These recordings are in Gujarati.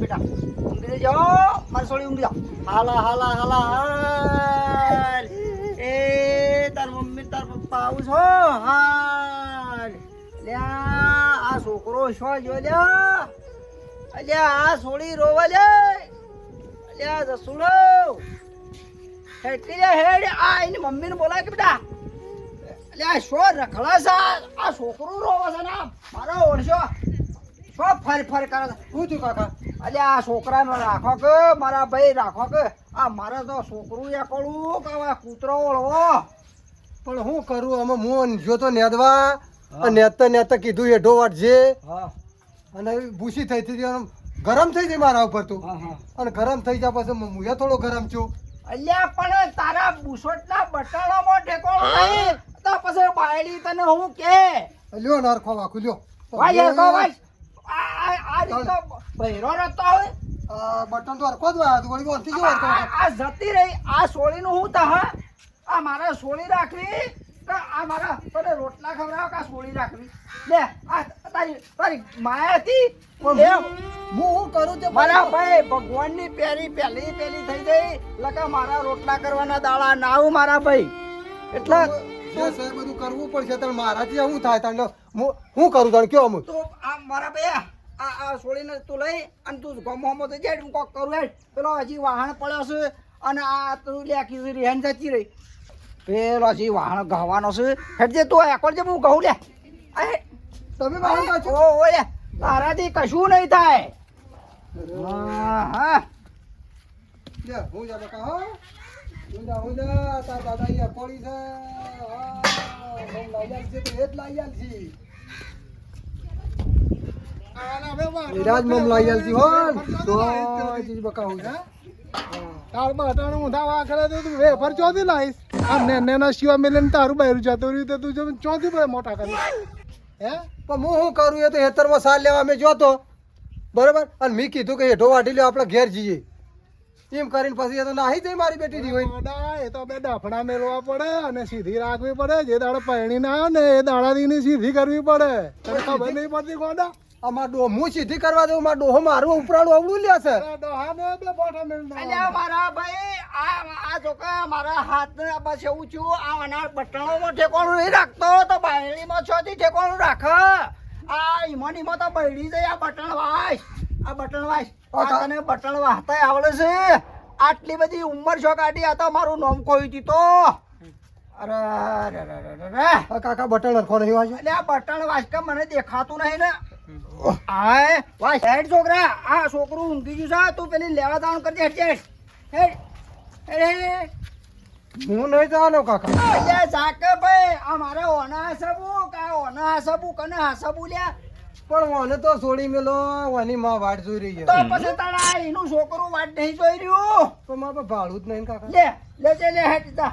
બેટા. ઊંઘી જાઓ મારી સોળી ઊંઘી જાઓ હાલા હાલા હાલા, હાલ. એ તાર મમ્મી, તાર પપ્પા આવું છો? હાલ. લ્યા, આ છોકરો છો જો લ્યા? અલ્યા, આ સોળી રોવા લે અલ્યા જસુડો હેડ કે હેડ. આ એની મમ્મીને બોલાય કે બેટા. અલ્યા, શો રખડા છે? આ છોકરો રોવે છે ને? મારો ઓળશો. શો ફર ફર કરે. છે શું થયું કાકા અલ્યા આ છોકરાને રાખો કે મારા ભાઈ રાખો કે? આ મારે તો છોકરું એકલું કે હવે કૂતરો ઓળવો પણ હું કરું? અમે મોન જો તો નેદવા. નેતા નેતા કીધું એઢો વાટજે હા. અને ભૂસી થઈ હતી ગરમ થઈ ગઈ મારા ઉપર તું. અને ગરમ થઈ જાય પછી હું થોડો ગરમ છું. અલ્યા પણ તારા બુસોટના બટાણામાં ટેકો નહીં તો પછી બાયડી તને હું કે? લ્યો નારખો વાખું લ્યો. ભાઈ આ રીતનો હોય. બટન તો હરખો જ વળી જ આ- જતી રહી. આ સોળીનું હું તા આ મારા સોળી રાખવી. આ મારા તને રોટલા ખવડાવ કા સોળી રાખવી? લે આ તારી તારી માયા હતી? હું હું કરું તે મારા ભાઈ ભગવાનની પેરી પહેલી પેલી થઈ ગઈ. લકા મારા રોટલા કરવાના દાડા. ના આવું મારા ભાઈ. એટલે બધું કરવું પડશે. તને મારાથી શું થાય. હું હું કરું તને કયો અમુક તું આ મારા ભાઈ આ આ છોડીને તું લઈ અને તું ગમો થઈ જાય હું કોક કરું હેડ પેલો હજી વાહણ પડ્યો છે અને આ તું લે કીધું રેન જતી રહી. પેલો હજી વાહણ ગવાનો છે. હેડ જે તું એકવાર જે હું ઘઉં લે. તમે મારું પાછું ઓ લે. તારાથી કશું નહીં થાય. હા હા. લે હું જા બકા હો. હું જા તાર દાદા અહીંયા પડી છે. હા મમ લાઈ આલ છે તો એ જ લાઈ આલ છે. વિરાજ મમ લાઈ આલ છે હો. તો જી બકા હું. જા તારમાં અટાણું ઊંધા વા કરે તો તું વેફર ચોથી લાવીશ આ ને નેના શિવા મેલીને તારું બહેરું જતું રહ્યું તો તું જો ચોથી પડે મોટા કરી હે? પણ હું શું કરું? એ તો હેતરમાં સાર લેવા અમે જોતો. બરોબર? અને મેં કીધું કે હેઠો વાટી લ્યો આપણે ઘેર જઈએ. એમ કરીને પછી એ તો નાહી જઈ મારી બેટી ની હોય એ તો બે દાફડા મેળવા પડે અને સીધી રાખવી પડે. જે દાડે પહેણી ના આવે ને એ દાડાની સીધી કરવી પડે. તને ખબર નહીં પડતી ગોડા? અમાર ડો હું સીધી કરવા દઉં માર ડોહો મારું ઉપરાણું અવળું લે છે. ડોહાને બે બોટા મેળના અલ્યા મારા ભાઈ આ આ છોકરા મારા હાથને આ બસ એવું છું આ અનાળ બટણોમાં ઠેકોણું નહીં રાખતો તો બાયડીમાં છોથી ઠેકોણું રાખ. આ ઈમોન ઈમો તો બૈડી જાય આ બટણ વાસ આ બટણ વાસ આ તને બટણ વાહતા આવડે છે. આટલી બધી ઉંમર છો કાઢી આ તો મારું નામ કોઈ હતી તો. અરે કાકા બટન હરખો નહીં વાંચે એટલે આ બટણ વાસકા મને દેખાતું નહીં ને. આય વાસ હેડ છોકરા આ છોકરું ઊંઘી ગયું છે તું પેલી લેવા દાણ કરજે હેડ હેડ. હેડ હું નહીં જવાનો કાકા. અલ્યા જાકે ભાઈ આ મારે ઓના હસબુ કા ઓના હસબુ કને હસબુ લ્યા? પણ મને તો છોડી મેલો ઓની માં વાટ જોઈ રહી તો પછી તારા એનું છોકરું વાટ નહીં જોઈ રહ્યું? તો મારે ભાડું જ નહીં કાકા. લે લે લે હેડ જા.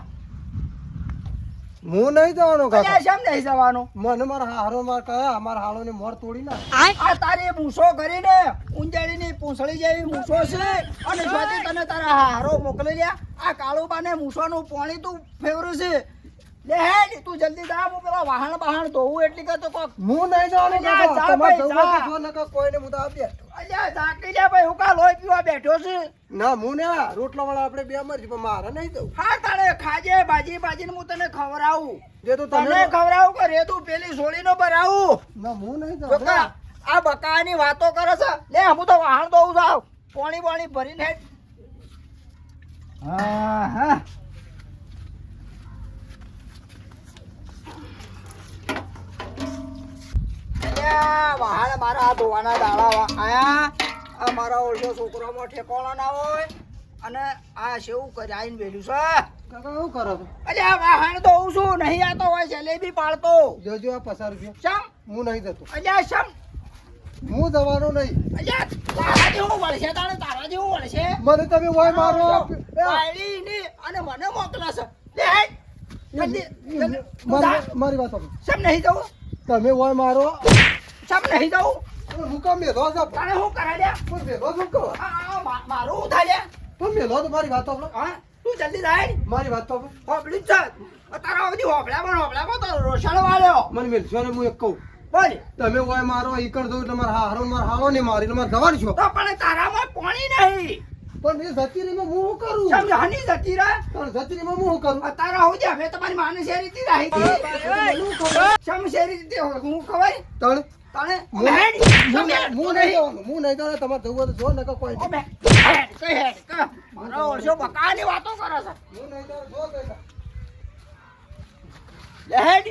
હું નહીં જવાનો કાકા. કેમ નહીં જવાનો? મને મારા હારો માર કયા મારા હાળો ને મોર તોડી ના આ તારી મૂછો કરીને ઊંજાડીની પૂંછડી જેવી મૂછો છે. અને સ્વાતિ તને તારા હારો મોકલી લ્યા આ કાળુબાને મૂછોનું પાણી તું ફેવરું છે. લે હેડ તું જલ્દી જા હું પેલા વાહણ બહાણ ધોવું એટલી કે તો કોક હું નહીં જવાનો કાકા જા ભાઈ, જા. જો નકર કોઈને હું તો આપી અલ્યા ઝાંકી લે ભાઈ હું કા લોહી પીવા બેઠો છું. ના હું ને રોટલા વાળા આપણે બે મરજી પણ મારે નહીં દઉં હા તારે ખાજે ભાજી ભાજીને હું તને ખવડાવું. જે તો તને ખવડાવું કે તું પેલી સોળીનો ભરાવું? ના હું નહીં દઉં બકા કા, આ બકાની વાતો કરે છે. લે હું તો વાહણ દઉં છું પાણી પાણી ભરીને હા હા. અલ્યા, વાહણ મારા આ ધોવાના દાડા આયા આ મારા ઓળખો છોકરામાં ઠેકોણો ના હોય અને આ શેવું કરી આઈને છે. કાકા શું કરો છો? અલ્યા વાહણ દઉં છું નહીં આતો હોય જલેબી પાડતો. જોજો આ પચાસ રૂપિયા શમ? હું નહીં જતો. શમ? હું જવાનો નહીં. અલ્યા તારા જેવું વળશે તારે તારા જેવું વળશે. મને તમે હોય મારો બાયડી ની અને મને મોકલાશે લે. મારી મારી વાત સાંભળો. શમ નહીં જવું? તમે હોય મારો શમ નહીં હું કામ મેલો છો તારે શું કરાય લ્યા? પણ મેલો છું કહો મારું શું થાય? તો મેલો તો મારી વાત સાંભળો હા? તું જલ્દી જાય. મારી વાત સાંભળો હોબળી જ તારા બધી હોબળામાં ને હોબળામાં તો રોષણ વાળ્યો. મને મેલશો ને હું એક કહું. બોલ. તમે ઓય મારો ઈકણ દઉં એટલે મારા હારો મારા હાલો ને મારી મારે જવાનું છો. પણ તારામાં પાણી નહીં. પણ એ જતીરીમાં હું શું કરું? સમજ હની જતી રહે? પણ જતીરીમાં હું શું કરું? અત્યારે હું જ હવે તમારી માને શેરીથી રહી. હતી શમ શેરીથી હું ખવાય? તણ હું નહીં હું નહીં હું નહીં જવાનું તમારે જવું હોય તો જો નકર કોઈ કઈ હેડ, કઈ. મારો વર્ષો બકાની વાતો કરે છે. હું નહીં જવાનું, જો કઈ. હેડ.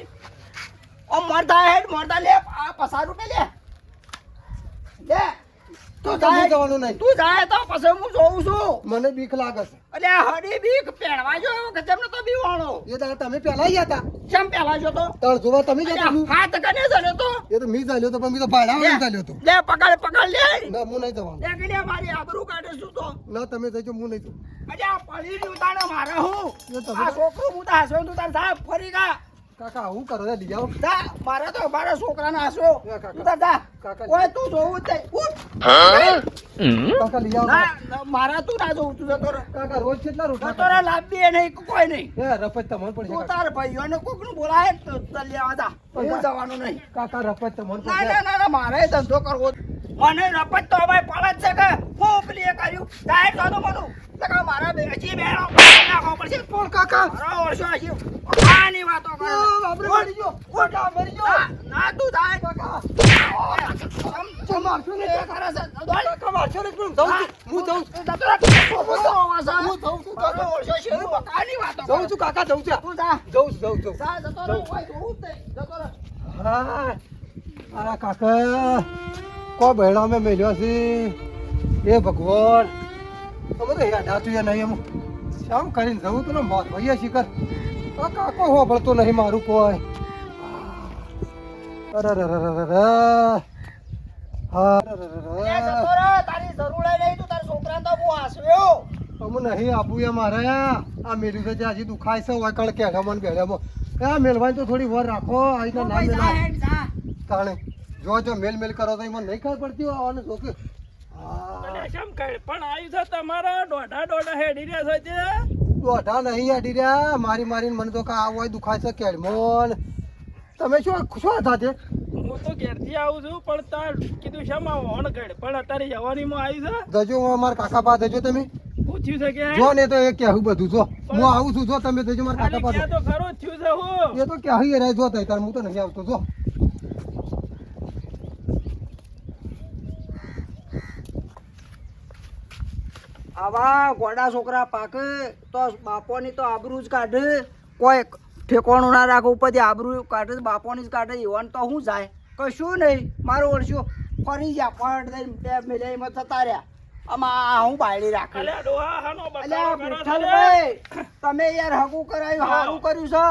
ઓ મરતા હેડ મરતા લે આ પસાર રૂપે લે. લે. તું જાય. જવાનું નહીં. તું જાય તો પછી હું જોઉં છું. મને બીક લાગે છે. આ હડી બીક પહેરવા જો તેમને તો બીવાણો. એ દાડા તમે પહેલા ગયા હતા. કેમ પહેલા જો તો? તળ જોવા તમે જતા હું હાથ કને ચાલ્યો તો? એ તો મી ચાલ્યો તો પણ મી તો ભાડામાં ચાલ્યો તો લે પકડ પકડ લે. ના હું નહીં જવાનું. લે કે મારી આબરૂ કાઢે શું તો? ના તમે જજો હું નહીં તો અરે આ પડી ઉતાણો તાણે મારે હું. આ છોકરું હું તો હાસવે તું તાર સાહેબ ફરી જા કાકા હું કરો દે ડીજાઓ જા મારે તો મારા છોકરાને આસો કાકા. તું કાકા. ઓય તું જોવું તે ઉઠ. કાકા લઈ આવ. ના મારા તું ના જોવું તું જતો કાકા રોજ કેટલા જતો તો લાંબી એ નહીં કોઈ નહીં. એ રપત તમને પણ તું. તાર કોકનું બોલાય તો લેવા જા. હું જવાનું નહીં. કાકા રપત તમને ના ના ના મારે ધંધો કરવો. મને રપત તો હવે પડે છે કે. હું પેલી કર્યું. જાહેર તો બધું. મારા બે હજી બેનો નાખવો પડશે. પણ કાકા? મારો વર્ષો હજી આની વાતો કરે. છે. આપણે મરી ગયો. ઓટા. મરી ગયો. ના, તું જાય કાકા. મારશો ને છે. કાકા મારશો ને પણ જાઉં હું જાઉં છું. હું જાઉં છું. કાકા. વર્ષો શેરી બકાની વાતો. જાઉં છું કાકા જાઉં છું. તું જા. જાઉં છું જાઉં છું. જા, જતો રહે. ઓય, જોવું જ જતો રહે. હા. આ કાકા કો ભેડા મેં મેલ્યો છે? એ ભગવાન. અમે તો હેડા નહીં એમ શામ કરીને જવું તો ને મોત શિખર આ કાકો હોભળતો નહીં મારું કોઈ અરે રે રે રે રે રે. હા રે રે રે એ રે. તારી જરૂર નહીં. તું તારા છોકરાને તો બહુ હાંસવ્યો. અમે નહીં આપવું એ મારે આ છે જે હજી દુખાય છે હોય કણ કેળામાં ને આ મેલવાય તો થોડી વાર રાખો આ રીતના ના જા. તાણે મેલ મેલ કરો તો એમાં નહીં ખબર પડતી કે અને દોઢા દોઢા હેડી રહ્યા છે તે. દોઢા નહીં આડી રહ્યા. મારી મારીને મને તો કે આ હોય દુખાય છે કેળમોન તમે શું શું હતા તે? હું તો ઘેરથી આવું છું પણ તાર કીધું શેમાં હોણ પણ અત્યારે જવાનીમાં આવી છે. જજો મારા કાકા પાસે જજો તમે. પૂછ્યું છે કે? જો ને તો એ કહેવું બધું જો. હું આવું છું જો તમે જજો મારા કાકા પાસે. તો ખરો થયું છે હું. એ તો કહી રહે જો તાર હું તો નહીં આવતો જો. આવા ગોડા છોકરા પાકે તો બાપોની તો આબરૂ જ કાઢે. કોઈ ઠેકોણું ના રાખે ઉપરથી આબરૂ કાઢે બાપોની જ કાઢે. એવાને તો શું જાય? કશું નહીં. મારું ઓળશું ફરી ગયા પડ દઈને બે મિલાઈમાં થતા રહ્યા. આમાં હું બાયડી રાખે? અલ્યા? વિઠ્ઠલભાઈ તમે યાર હગું કરાયું સારું કર્યું છે.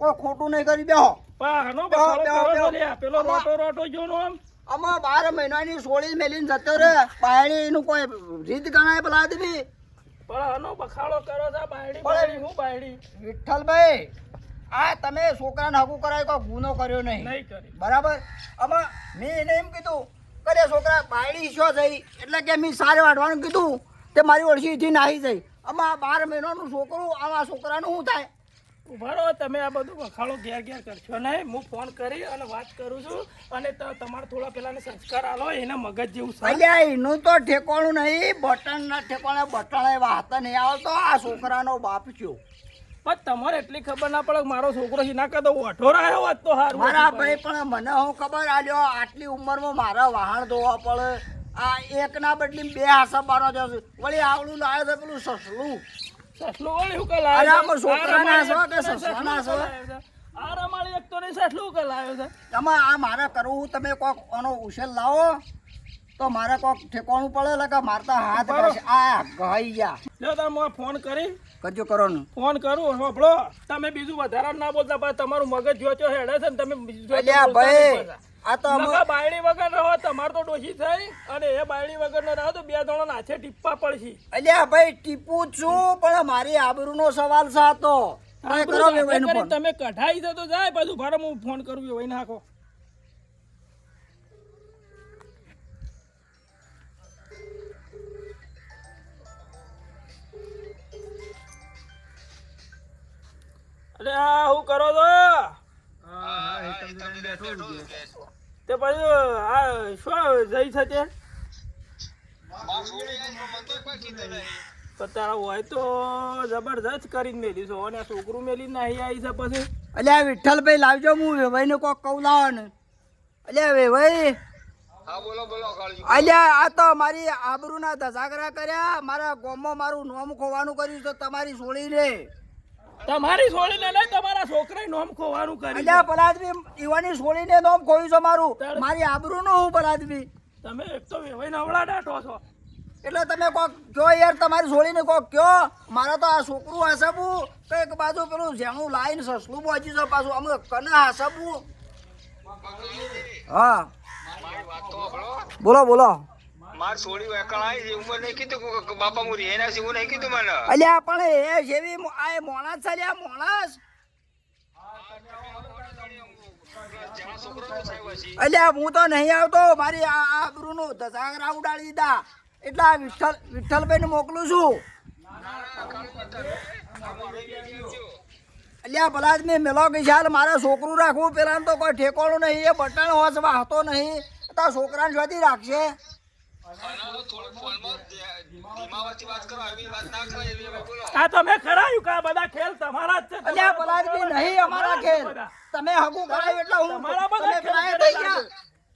કોઈ ખોટું નહીં કર્યું. બેહો. બેહો, બેહો, બેહો. પેલો રોટો રોટો જો આમ. આમાં બાર મહિનાની સોળી મેલીને જતો રે બાયડીનું કોઈ રીત ગણાય પેલા આદમી? પણ હાનો બખાડો કરો છો બાયડી બાયડી હું બાયડી વિઠ્ઠલભાઈ આ તમે છોકરાને હકુ કરાય કોઈ ગુનો કર્યો નહીં. નહીં કરી બરાબર? આમાં મેં એને એમ કીધું કરે છોકરા બાયડી શો થઈ? એટલે કે મેં સારે વાઢવાનું કીધું તે મારી ઓળખીથી નાહી જઈ આમાં બાર મહિનાનું છોકરું આવા છોકરાનું શું થાય? ઊભા રહો તમે આ બધું બખાડો ઘેર ઘેર કરશો નહીં. હું ફોન કરી અને વાત કરું છું અને તમારે થોડા પેલાને સંસ્કાર આલો એના મગજ જેવું અલ્યા એનું તો ઠેકોણું નહીં. બટન ના ઠેકોણે બટણ વાત નહીં આવતો. આ છોકરાનો બાપ થયો. પણ તમારે એટલી ખબર ના પડે મારો છોકરો હિના કદો ઓઠો રહ્યો હોત તો હારું મારા ભાઈ પણ મને હું ખબર આલ્યો આટલી ઉંમરમાં મારા વાહણ ધોવા પડે. આ એકના બદલી બે હાસા બારો જશે. વળી આવડું લાવે છે પેલું સસલું. સસલું વળી હું કલ અરે આવ્યો છોકરાના છો કે સસલાના છો? નહીં સસલું કલ આવ્યો છે. આ રમાડી એક તો નહીં સસલું કલ છે આમાં આ મારે કરવું તમે કોક આનો ઉછેર લાવો તો મારે કોક ઠેકોણું પડે એટલે મારતા હાથ. આ ગઈ ગયા લ્યો હું ફોન કરી કરજો કરો ને ફોન કરું હોભળો તમે બીજું વધારા ના બોલતા તમારું મગજ જોચો છો હેડે છે ને તમે ભાઈ. આ તો અમે બાયડી વગર રહો તમાર તો ડોશી થઈ અને એ બાયડી વગર ન રહો તો બે જણા નાચે ટીપ્પા પડશે. અલ્યા ભાઈ ટીપું છું પણ મારી આબરૂનો સવાલ છે આ તો. તમે કઢાઈ તો જાય પાછું ભારે હું ફોન કરું એ વહી નાખો. અરે આ હું કરો છો તે પછી, આ, શું જઈ શકે તારા હોય તો લાવજો હું વેવાઈને કોક કહું લાવો ને અલ્યા, વેવાઈ. અલ્યા, આ તો મારી આબરૂના કર્યા. મારા ગોમમાં મારું નોમ ખોવાનું કર્યું તો તમારી છોડીને તમારી છોડીને નહીં તમારા છોકરાએ નોમ ખોવાનું કરી અલ્યા પલાદવી ઈવાની છોડીને નોમ ખોયું છે મારું. મારી આબરૂનું હું પલાદવી તમે એક તો વેવાઈ નવડા ડાટો છો. એટલે તમે કોક કયો યાર તમારી છોડીને કોક કયો? મારે તો આ છોકરું હાસબું. કંઈક બાજુ પેલું જેણું લાઈન સસલું પહોંચી છે પાછું અમે કને હાસબું. હા. બોલો બોલો. હું તો નહીં આવતો, મારી આ આબરૂનું ધસાગરા ઉડાડી દીધા એટલે વિઠ્ઠલ વિઠ્ઠલભાઈ ને મોકલું છું. અલ્યા, ભલા જ મેં મેલો કે ચાલ મારે છોકરું રાખવું પેલા તો કોઈ ઠેકોણું નહીં, એ બટણ હોશ વાહતો નહીં. તો છોકરાને શોધી રાખશે આ તમે કરાયું કે બધા ખેલ તમારા જ છે? અલ્યા ભલા નહીં અમારા ખેલ. તમે હગું કરાયું એટલે હું તમારા બધા તમે પેલા એ ખેલ થઈ ગયા.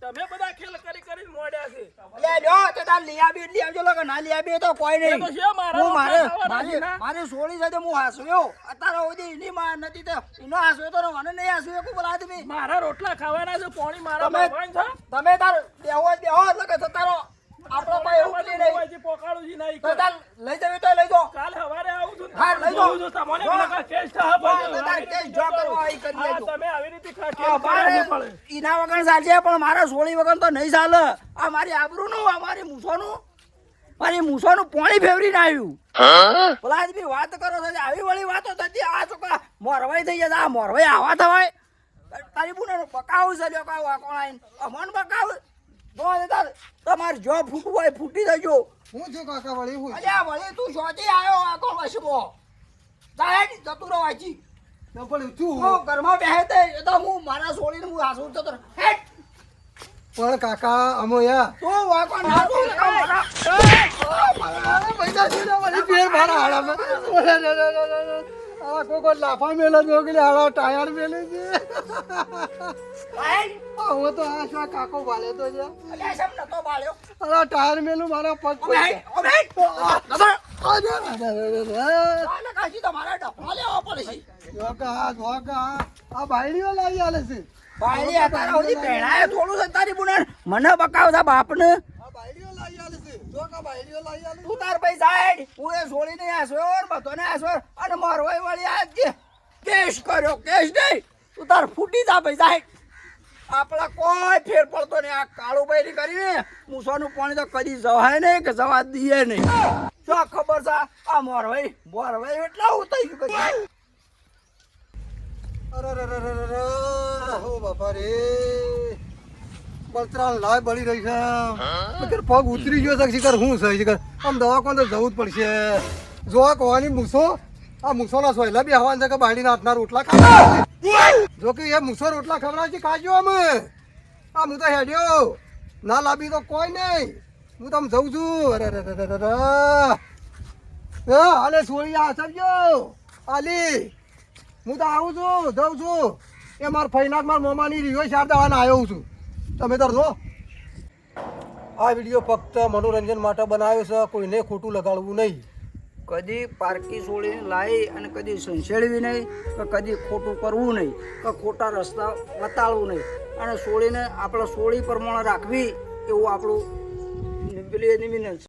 તમે બધા ખેલ કરી કરીને મોડ્યા છે. અલ્યા લ્યો તે તાર લઈ આવી લઈ આવજો લોકો ના લઈ આવી તો કોઈ નહીં. છે મારા હું મારે સોળી સાથે હું હાસવ્યો અત્યારે સુધી એની માં નથી તો એનો હાસવ્યો તો મને નહીં હાસવ્યો કુ બોલા મારા રોટલા ખાવાના છે પોણી મારા તમે- તમે તાર બેહો બેહો એટલે કે તારો આપણો પાસે એવું નહીં. હજી પોકાળું નહીં તો લઈ જવી તો લઈ જો. કાલે સવારે આવું છું હા, લઈ જો. જો તમને જો. કેસ થા હા તો તાર કેસ જો કરવા એ કરી લેજો. તમે આવી રીતે ખા- કેસ આ મારે પડે ઈના વગર ચાલશે પણ મારા સોળી વગર તો નહીં ચાલે. આ મારી આબરૂનું આ મારી મૂછોનું મારી મૂછોનું ફેવરી ના આવ્યું. પેલા આદમી વાત કરો છો આવી વળી વાતો થતી આ છોકરા મોરવાઈ થઈ જતા આ મોરવાઈ આવા થવાય. તારી બુને પકાવું છે લ્યો કાવ આ કોણ જો દે તાર તમારે જો ફૂટવું હોય ફૂટી જજો હું છું કાકા વળી હું અલ્યા વળી તું શોધી આવ્યો આ કોણ વસમો જાય જતું રહો આજી પણ તું હું ઘરમાં બેહે તે તો હું મારા છોડીને હું હાસું જતો. હેટ પણ કાકા અમો યા તું વાકો ના તું મારા. પૈસા છે ને વળી ફેર મારા હાડામાં. આ કોઈ લાફા મેલે જો કે હાડા ટાયર મેલે છે. આ તો આ શું કાકો તો છે. નતો? અરે ટાયર મેલું મારા પગ ઓમે ડફો લેવો પડશે. જોકા જોકા આ બાયડીઓ લાવી આલે છે. ભાઈ, આ તારા પહેણાય થોડું છે તારી મને બકાવતા બાપને. બાયડીઓ લાવી આલે તું તાર ભાઈ સાઈડ. હું એ છોડીને આસ્યો ને બધાને અને અને મારવાઈ વળી આજ જે કેસ કર્યો કેસ નહીં તું તાર ફૂટી જા ભાઈ સાઈડ આપણા કોઈ ફેર પડતો નહીં આ કાળું ભાઈ કરીને મૂસાનું પાણી તો કદી જવાય નહીં કે જવા દઈએ નહીં શું ખબર છે આ મોરભાઈ મોરભાઈ એટલા હું થઈ ગયું. અરે રે રે રે રે. હો બાપા રે બળતરાણ લાય બળી રહી છે. પગ ઉતરી ગયો છે શિખર હું છે શિખર આમ દવાખાને તો જવું જ પડશે. જો આ કોવાની મૂસો આ મૂસોના સોયલા બી હવાન છે કે હાથના રોટલા ખાવા જો કે એ મૂસો રોટલા ખવડાવશે ખાજો અમે? આ હું તો હેડ્યો. ના લાવી તો કોઈ નહીં. હું તો આમ જઉં છું. અરે અરે અરે રે રે રે હાલે સોળી આ સમજો આલી. હું તો આવું છું જઉં છું. એ મારા ફૈનાથ મારા મોમાની રિયો શારદાવાના આવ્યો છું. તમે તો જો આ વીડિયો ફક્ત મનોરંજન માટે બનાવ્યો છે, કોઈને ખોટું લગાડવું નહીં. કદી પારકી છોડીને લાવી અને કદી સંસેડવી નહીં, કે કદી ખોટું કરવું નહીં, કે ખોટા રસ્તા બતાડવું નહીં. અને છોડીને આપણે છોડી પ્રમાણે રાખવી, એવું આપણું છે.